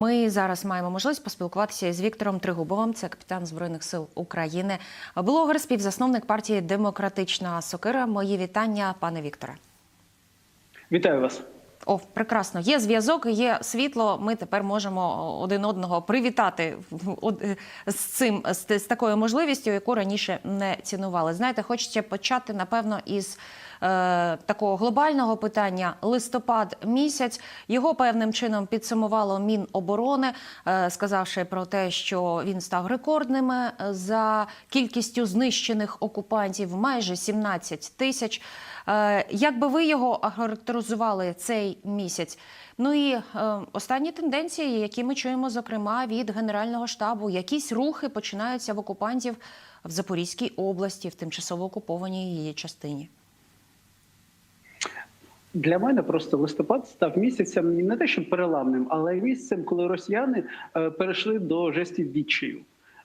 Ми зараз маємо можливість поспілкуватися з Віктором Тригубовим, це капітан збройних сил України, блогер, співзасновник партії Демократична Сокира. Мої вітання, пане Вікторе. Вітаю вас. О, прекрасно. Є зв'язок, є світло. Ми тепер можемо один одного привітати з цим з, з такою можливістю, яку раніше не цінували. Знаєте, хочеться почати напевно із такого глобального питання. Листопад місяць його певним чином підсумувало Міноборони, е, сказавши про те, що він став рекордним е, за кількістю знищених окупантів майже 17 тисяч. Е, Як би ви його охарактеризували цей місяць? Ну і е, останні тенденції, які ми чуємо, зокрема від Генерального штабу, якісь рухи починаються в окупантів в Запорізькій області, в тимчасово окупованій її частині. Для мене просто листопад став місяцем не те, що переламним, але місяцем, коли росіяни е, перейшли до жестів відчаю.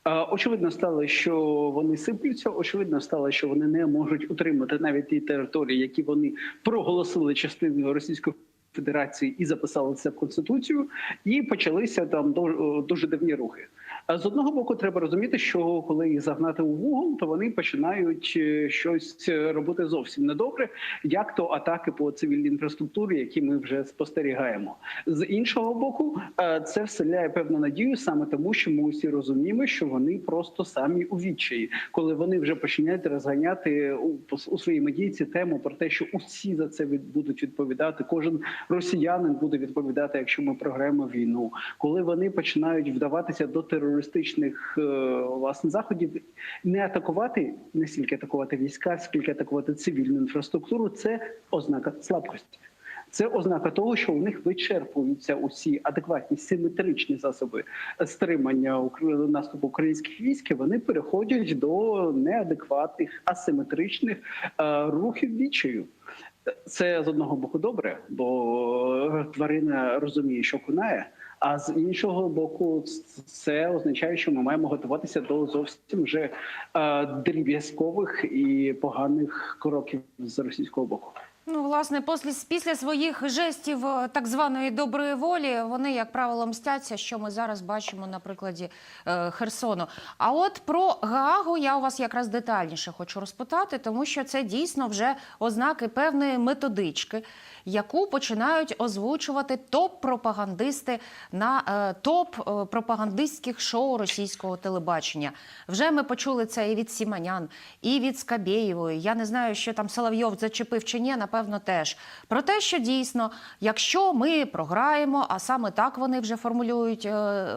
Е, Очевидно стало, що вони сиплються. Очевидно стало, що вони не можуть утримати навіть ті території, які вони проголосили частиною Російської Федерації і записали це в конституцію, і почалися там до- дуже дивні рухи. А з одного боку, треба розуміти, що коли їх загнати у вугол, то вони починають е, щось робити зовсім недобре, як то атаки по цивільній інфраструктурі, які ми вже спостерігаємо. З іншого боку, е, це вселяє певну надію саме тому, що ми усі розуміємо, що вони просто самі у відчаї, коли вони вже починають розганяти у, у своїй медійці тему про те, що усі за це від, будуть відповідати. Кожен росіянин буде відповідати, якщо ми програємо війну. Коли вони починають вдаватися до терористичних е, власне заходів, не атакувати не стільки атакувати війська, скільки атакувати цивільну інфраструктуру, це ознака слабкості. Це ознака того, що у них вичерпуються усі адекватні симетричні засоби стримання наступу українських військ. і Вони переходять до неадекватних асиметричних е, рухів відчаю. Це з одного боку добре, бо тварина розуміє, що кунає. А з іншого боку, це означає, що ми маємо готуватися до зовсім вже е, дріб'язкових і поганих кроків з російського боку. Ну, власне, після, після своїх жестів е, так званої доброї волі вони, як правило, мстяться, що ми зараз бачимо на прикладі е, Херсону. А от про Гаагу я у вас якраз детальніше хочу розпитати, тому що це дійсно вже ознаки певної методички, яку починають озвучувати топ-пропагандисти на е, топ-пропагандистських шоу російського телебачення. Вже ми почули це і від Сіманян, і від Скабєєвої. Я не знаю, що там Соловйов зачепив чи ні, напевно, теж. Про те, що дійсно, якщо ми програємо, а саме так вони вже формулюють е,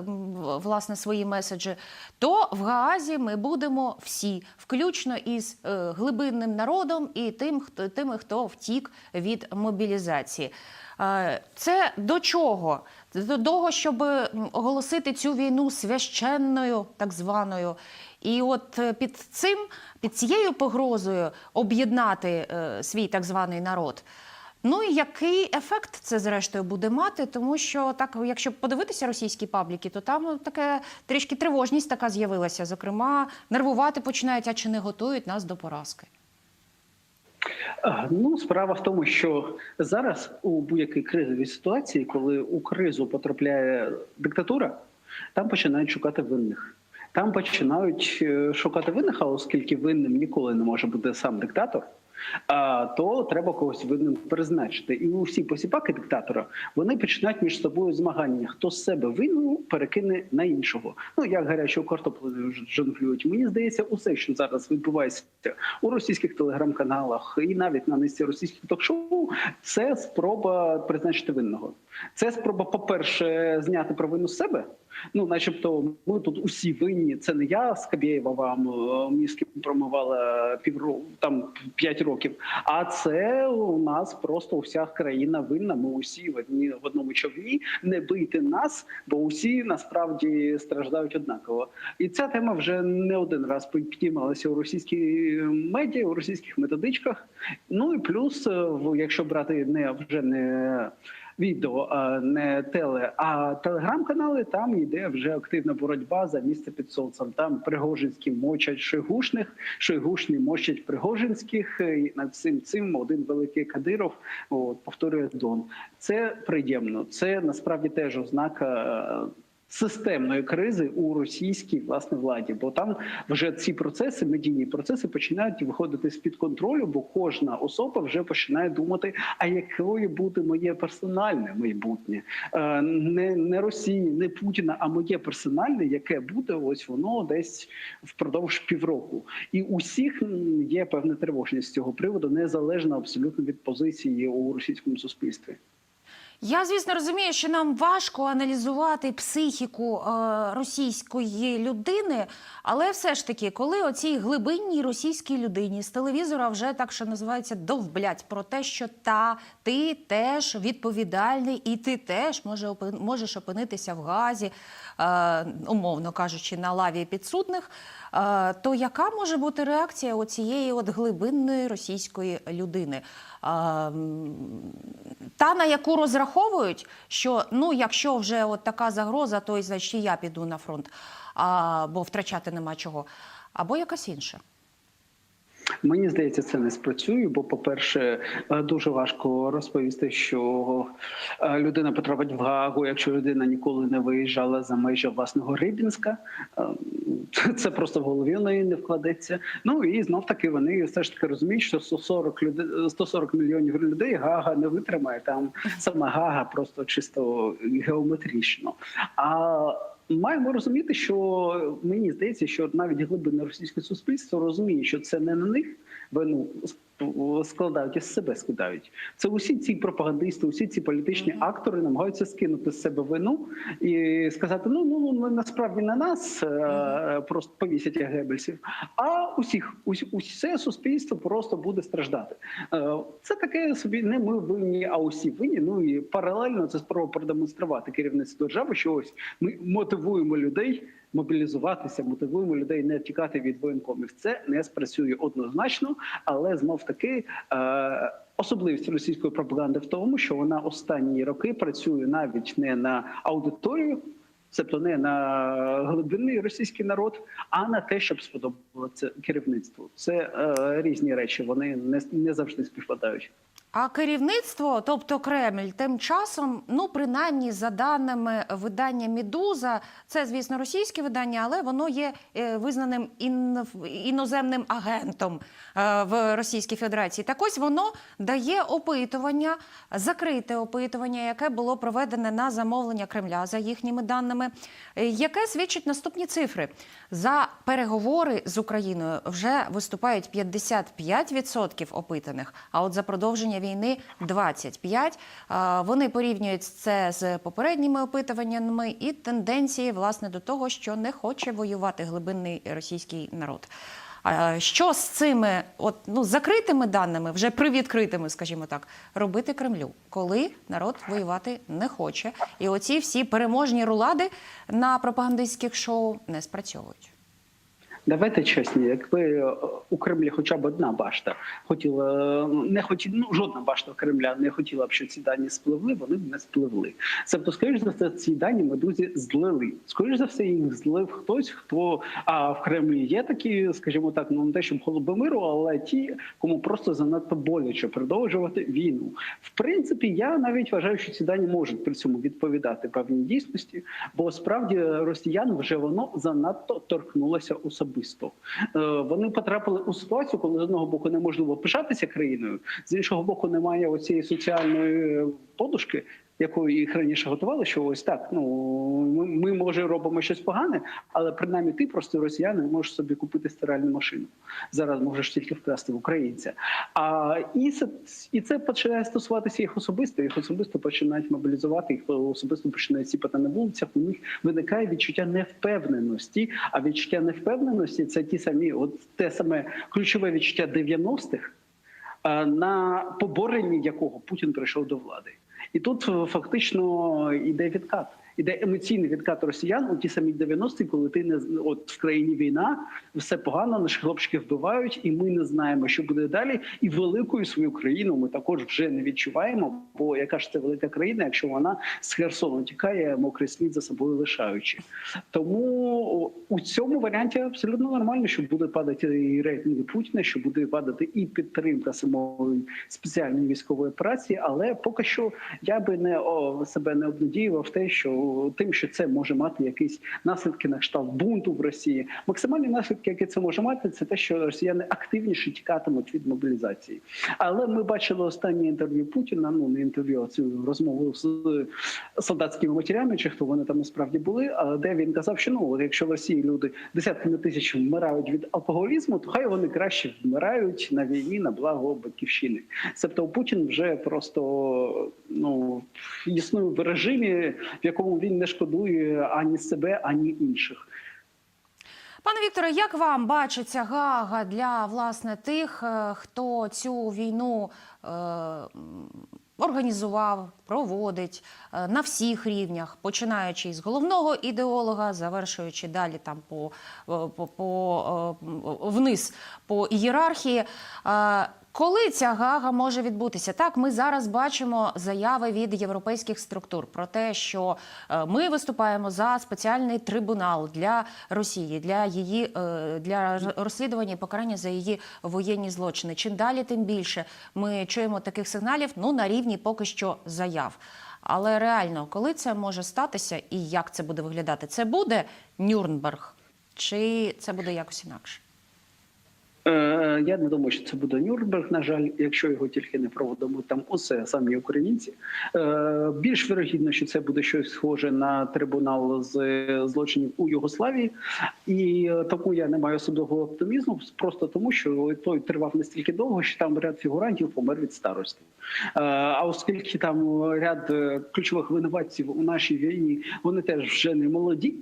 власне свої меседжі, то в Гаазі ми будемо всі, включно із е, глибинним народом і тим, хто тими, хто втік від мобілізації. Е, Це до чого? До того, щоб оголосити цю війну священною, так званою. І от е, під цим, під цією погрозою об'єднати е, свій так званий народ. Ну і який ефект це зрештою буде мати? Тому що так, якщо подивитися російські пабліки, то там таке трішки тривожність така з'явилася. Зокрема, нервувати починають, а чи не готують нас до поразки. Ну, справа в тому, що зараз у будь-якій кризовій ситуації, коли у кризу потрапляє диктатура, там починають шукати винних. Там починають е, шукати винних, а оскільки винним ніколи не може бути сам диктатор. То треба когось винним призначити, і усі посіпаки диктатора вони починають між собою змагання. Хто з себе вину перекине на іншого. Ну як гарячу картоплю жонглюють. Мені здається, усе, що зараз відбувається у російських телеграм-каналах і навіть на низці російських ток-шоу, це спроба призначити винного. Це спроба, по-перше, зняти провину з себе. Ну, начебто, ми тут усі винні. Це не я Скабєєва вам е, мізки промивала півроку там п'ять років. А це у нас просто вся країна винна. Ми усі в одні в одному човні. Не бийте нас, бо усі насправді страждають однаково. І ця тема вже не один раз піднімалася у російській медіа, у російських методичках. Ну і плюс, е, якщо брати не вже не відео, не теле. А телеграм-канали там йде вже активна боротьба за місце під сонцем. Там Пригожинські мочать Шойгушних, Шойгушні мочать Пригожинських. І над всім цим один великий Кадиров от, повторює Дон. Це приємно. Це насправді теж ознака. Системної кризи у російській власне владі, бо там вже ці процеси, медійні процеси, починають виходити з під контролю, бо кожна особа вже починає думати, а якою буде моє персональне майбутнє, Е, не, не Росії, не Путіна, а моє персональне, яке буде ось воно десь впродовж півроку. І усіх є певна тривожність з цього приводу, незалежно абсолютно від позиції у російському суспільстві. Я, звісно, розумію, що нам важко аналізувати психіку е, російської людини, але все ж таки, коли оцій глибинній російській людині з телевізора вже так, що називається, довблять про те, що та ти теж відповідальний, і ти теж може опин- можеш опинитися в газі, е, умовно кажучи, на лаві підсудних. Е, то яка може бути реакція оцієї от глибинної російської людини? Е, та, на яку розраховують, що ну, якщо вже от така загроза, то і значить я піду на фронт, а, бо втрачати нема чого, або якась інша. Мені здається, це не спрацює, бо, по-перше, е, дуже важко розповісти, що е, людина потрапить в Гаагу, якщо людина ніколи не виїжджала за межі власного Рибінська. Е, Це просто в голові неї не вкладеться. Ну і знов таки вони все ж таки розуміють, що 140 людей, 140 мільйонів людей Гага не витримає. Там саме Гага просто чисто геометрично. А Маємо розуміти, що мені здається, що навіть глибини російське суспільство розуміє, що це не на них вину складають із себе скидають. Це усі ці пропагандисти, усі ці політичні актори намагаються скинути з себе вину і сказати: ну ну ну насправді на нас е, просто повісять гебельсів, а усіх ус, усе суспільство просто буде страждати. Е, це таке собі не ми винні, а усі винні. Ну і паралельно це спроба продемонструвати керівництво держави, що ось ми мотивуємо людей мобілізуватися, мотивуємо людей не тікати від воєнкомів. Це не спрацює однозначно, але знов таки. Е, Особливість російської пропаганди в тому, що вона останні роки працює навіть не на аудиторію, тобто не на глибинний російський народ, а на те, щоб сподобалося керівництву. Це е, різні речі, вони не, не завжди співпадають. А керівництво, тобто Кремль, тим часом, ну принаймні за даними видання Мідуза, це звісно російське видання, але воно є е, визнаним ін... іноземним агентом е, в Російській Федерації. Так ось воно дає опитування, закрите опитування, яке було проведене на замовлення Кремля за їхніми даними, е, яке свідчить наступні цифри. За переговори з Україною вже виступають 55% опитаних, а от за продовження війни 25%. Вони порівнюють це з попередніми опитуваннями і тенденції власне до того, що не хоче воювати глибинний російський народ. Що з цими от, ну, закритими даними, вже привідкритими, скажімо так, робити Кремлю, коли народ воювати не хоче, і оці всі переможні рулади на пропагандистських шоу не спрацьовують. Давайте чесні, якби е, у Кремлі хоча б одна башта хотіла не хотіла, ну жодна башта Кремля не хотіла б, щоб ці дані спливли, вони б не спливли. Тобто, скоріш за все, ці дані медузі злили. Скоріш за все, їх злив хтось, хто а в Кремлі є такі, скажімо так, ну не те, щоб голуби миру, але ті, кому просто занадто боляче продовжувати війну. В принципі, я навіть вважаю, що ці дані можуть при цьому відповідати певній дійсності, бо справді росіян вже воно занадто торкнулося особисто. Е, Вони потрапили у ситуацію, коли з одного боку неможливо пишатися країною, з іншого боку, немає оцієї соціальної подушки. Якою їх раніше готували, що ось так. Ну ми, ми може робимо щось погане, але принаймні ти просто росіяни можеш собі купити стиральну машину. Зараз можеш тільки вкрасти в українця. А і це і це починає стосуватися їх особисто. Їх особисто починають мобілізувати, їх особисто починають сіпати на вулицях. У них виникає відчуття невпевненості. А відчуття невпевненості це ті самі, от те саме ключове відчуття 90-х, е, на поборенні якого Путін прийшов до влади. І тут е, фактично йде відкат. Іде емоційний відкат росіян у ті самі 90-ті, коли ти не от в країні війна, все погано, наші хлопчики вбивають, і ми не знаємо, що буде далі. І великою свою країну ми також вже не відчуваємо. Бо яка ж це велика країна, якщо вона з Херсону тікає, мокрий слід за собою лишаючи. Тому у цьому варіанті абсолютно нормально, що буде падати і рейтинги Путіна, що буде падати і підтримка самої спеціальної військової операції. Але поки що я би не о, себе не обнадіював те, що тим, що це може мати якісь наслідки на кшталт бунту в Росії. Максимальні наслідки, які це може мати, це те, що росіяни активніше тікатимуть від мобілізації. Але ми бачили останнє інтерв'ю Путіна. Ну не інтерв'ю, а цю розмову з солдатськими матерями, чи хто вони там насправді були. де він казав, що ну якщо в Росії люди десятками тисяч вмирають від алкоголізму, то хай вони краще вмирають на війні на благо батьківщини. Тобто Путін вже просто ну існує в режимі, в якому він не шкодує ані себе, ані інших. Пане Вікторе, як вам бачиться Гага для власне тих, е, хто цю війну е, організував, проводить е, на всіх рівнях, починаючи з головного ідеолога, завершуючи далі там по, е, по, по е, вниз по ієрархії. Е, Коли ця гага може відбутися? Так, ми зараз бачимо заяви від європейських структур про те, що е, ми виступаємо за спеціальний трибунал для Росії, для її е, для розслідування і покарання за її воєнні злочини. Чим далі, тим більше ми чуємо таких сигналів. Ну на рівні поки що заяв. Але реально, коли це може статися і як це буде виглядати? Це буде Нюрнберг, чи це буде якось інакше? Е, Я не думаю, що це буде Нюрнберг. На жаль, якщо його тільки не проводимо там усе самі українці. Е, Більш вирогідно, що це буде щось схоже на трибунал з злочинів у Югославії, і е, тому я не маю особливого оптимізму, просто тому, що той тривав настільки довго, що там ряд фігурантів помер від старості. А оскільки там ряд ключових винуватців у нашій війні, вони теж вже не молоді.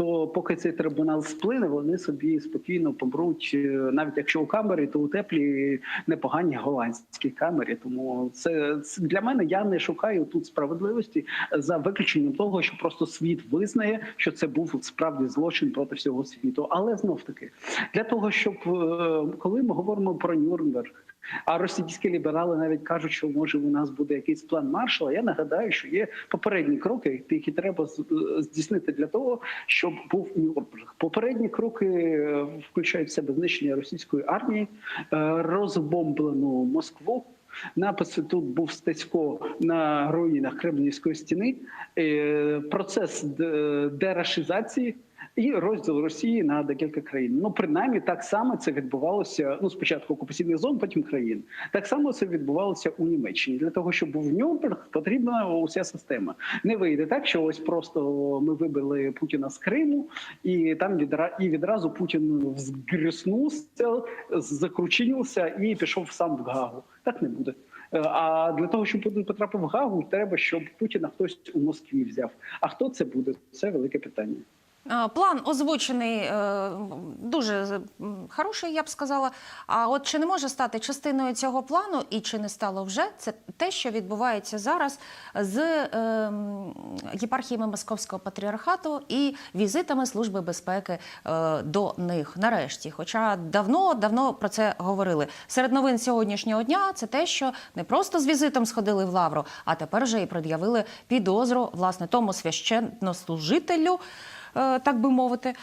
То поки цей трибунал сплине, вони собі спокійно помруть, е, навіть якщо у камері, то у теплій непоганій голландській камері. Тому це, це для мене я не шукаю тут справедливості за виключенням того, що просто світ визнає, що це був справді злочин проти всього світу. Але знов таки для того, щоб е, коли ми говоримо про Нюрнберг. А російські ліберали навіть кажуть, що може у нас буде якийсь план маршала. Я нагадаю, що є попередні кроки, які треба е, здійснити для того, щоб був Нюрнберг. Попередні кроки е, включають в себе знищення російської армії, е, розбомблену Москву. Написи тут був Стецько на руїнах Кремлівської стіни. Процес дерашизації і розділ Росії на декілька країн. Ну принаймні так само це відбувалося. Ну спочатку окупаційних зон, потім країн. Так само це відбувалося у Німеччині. Для того щоб був Нюрнберг, потрібна уся система. Не вийде так, що ось просто ми вибили Путіна з Криму, і там відра і відразу Путін взгріснувся, закручинився і пішов сам в Гагу. Так не буде. А для того, щоб Путін потрапив в Гагу, треба, щоб Путіна хтось у Москві взяв. А хто це буде? Це велике питання. Е, План озвучений е, дуже хороший, я б сказала. А от чи не може стати частиною цього плану, і чи не стало вже це те, що відбувається зараз з е, єпархіями Московського патріархату і візитами Служби безпеки е, до них нарешті. Хоча давно давно про це говорили. Серед новин сьогоднішнього дня це те, що не просто з візитом сходили в Лавру, а тепер вже і пред'явили підозру власне тому священнослужителю так би мовити, е,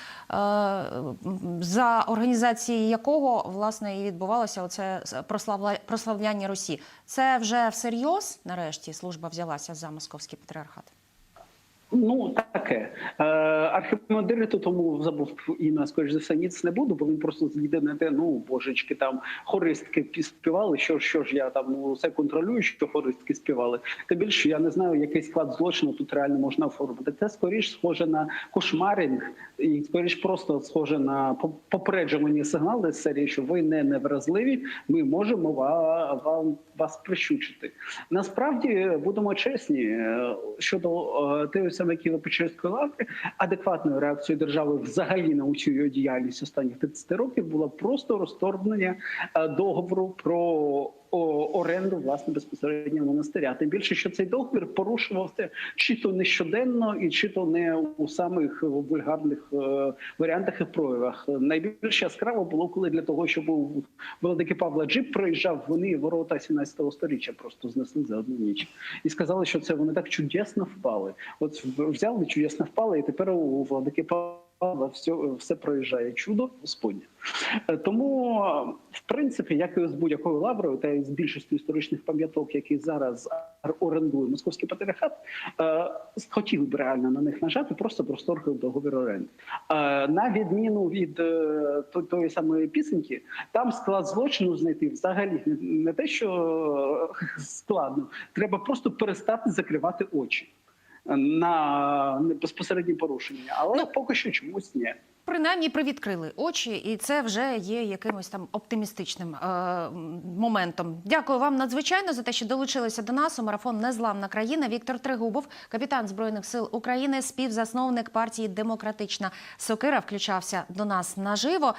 за організації якого власне і відбувалося оце прославля- прославляння Росії. Це вже всерйоз нарешті служба взялася за московський патріархат. Ну таке е, архімандриту, тому забув ім'я, скоріш за все, ніц не буду, бо він просто з'їде на те. Ну божечки, там хористки співали. Що ж, що ж я там ну все контролюю, що хористки співали. Тим більше я не знаю, який склад злочину тут реально можна оформити. Це скоріш схоже на кошмаринг, і скоріш просто схоже на по- попереджувані сигнали з серії, що ви не невразливі. Ми можемо вам вас прищучити. Насправді будемо чесні е, щодо е, тієї саме Києво-Печерської лаври, адекватною реакцією держави взагалі на усю його діяльність останніх 30 років було просто розторгнення е, договору про оренду власне безпосередньо монастиря. Тим більше, що цей договір порушувався чи то не щоденно, і чи то не у самих вульгарних е, варіантах і проявах. Найбільш яскраво було, коли для того, щоб у Великий Павла Джип проїжджав, вони ворота 17 століття просто знесли за одну ніч і сказали, що це вони так чудесно впали. От взяли чудесно впали, і тепер у Владики Павла все, все проїжджає чудо Господнє. Е, Тому, в принципі, як і з будь-якою лаврою, та й з більшістю історичних пам'яток, які зараз орендує московський патріархат, е, хотіли б реально на них нажати, просто просторгли договір оренди. Е, На відміну від тої самої пісеньки, там склад злочину знайти взагалі не- те, що складно, треба просто перестати закривати очі. На безпосередні порушення, але Ну, поки що чомусь ні. Принаймні привідкрили очі, і це вже є якимось там оптимістичним е, моментом. Дякую вам надзвичайно за те, що долучилися до нас у марафон Незламна країна. Віктор Тригубов, капітан збройних сил України, співзасновник партії Демократична Сокира, включався до нас наживо.